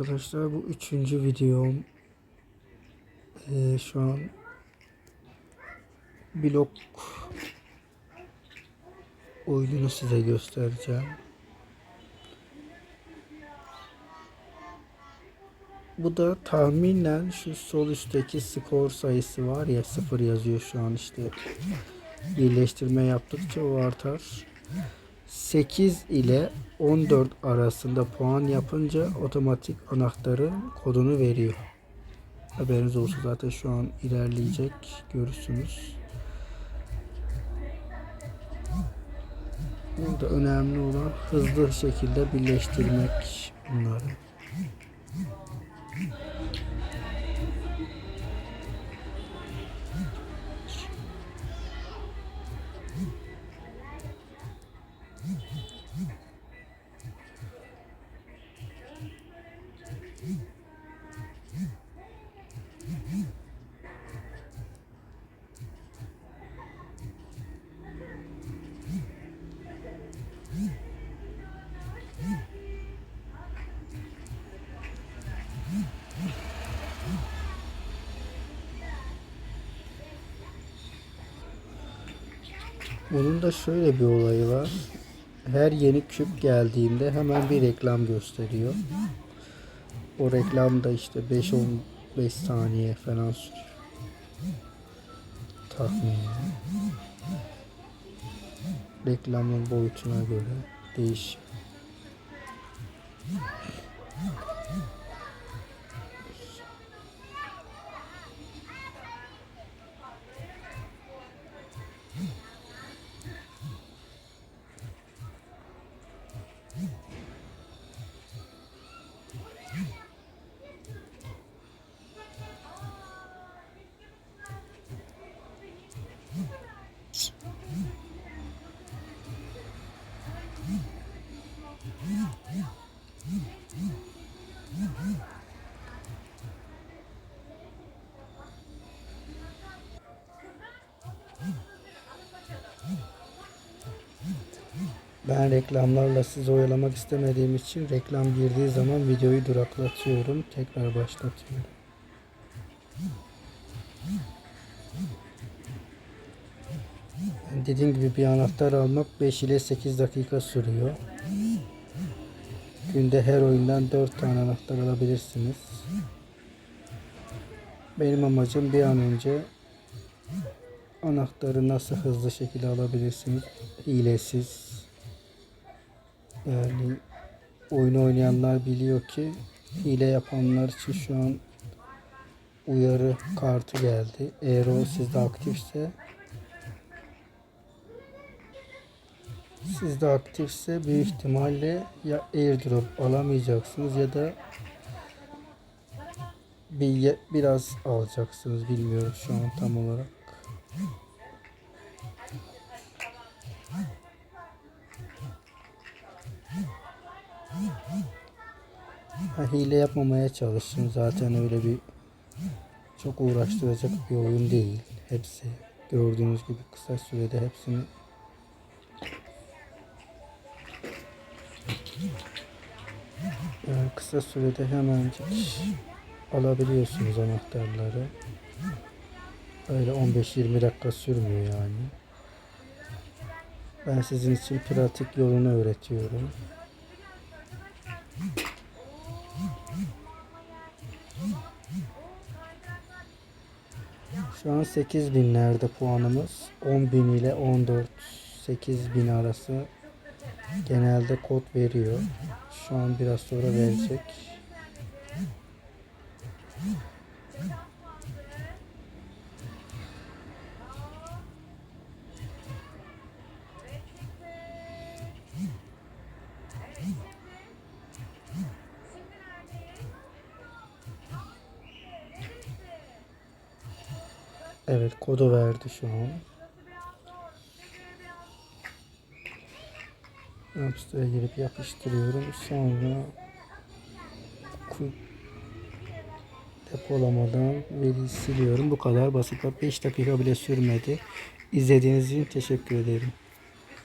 Arkadaşlar bu üçüncü videom. Ee, şu an blok oyununu size göstereceğim. Bu da tahminen şu sol üstteki skor sayısı var ya sıfır yazıyor şu an işte. Birleştirme yaptıkça o artar. 8 ile 14 arasında puan yapınca otomatik anahtarın kodunu veriyor. Haberiniz olsun zaten şu an ilerleyecek görürsünüz. Burada önemli olan hızlı şekilde birleştirmek bunları. Bunun da şöyle bir olayı var. Her yeni küp geldiğinde hemen bir reklam gösteriyor. O reklam da işte 5-15 saniye falan sürüyor. Tahmini. Reklamın boyutuna göre değişiyor. Ben reklamlarla sizi oyalamak istemediğim için reklam girdiği zaman videoyu duraklatıyorum. Tekrar başlatıyorum. Dediğim gibi bir anahtar almak 5 ile 8 dakika sürüyor. Günde her oyundan 4 tane anahtar alabilirsiniz. Benim amacım bir an önce anahtarı nasıl hızlı şekilde alabilirsiniz hilesiz. Yani oyun oynayanlar biliyor ki hile yapanlar için şu an uyarı kartı geldi. Eğer o sizde aktifse sizde aktifse büyük ihtimalle ya airdrop alamayacaksınız ya da bir biraz alacaksınız bilmiyorum şu an tam olarak. Ha, hile yapmamaya çalışın zaten öyle bir çok uğraştıracak bir oyun değil. Hepsi gördüğünüz gibi kısa sürede hepsini yani kısa sürede hemencik alabiliyorsunuz anahtarları. Öyle 15-20 dakika sürmüyor yani. Ben sizin için pratik yolunu öğretiyorum. Şu an 8000'lerde puanımız. 10.000 ile 14 8000 arası genelde kod veriyor. Şu an biraz sonra verecek. Evet kodu verdi şu an. Napster'a girip yapıştırıyorum. Sonra depolamadan veriyi siliyorum. Bu kadar basit. 5 dakika bile sürmedi. İzlediğiniz için teşekkür ederim.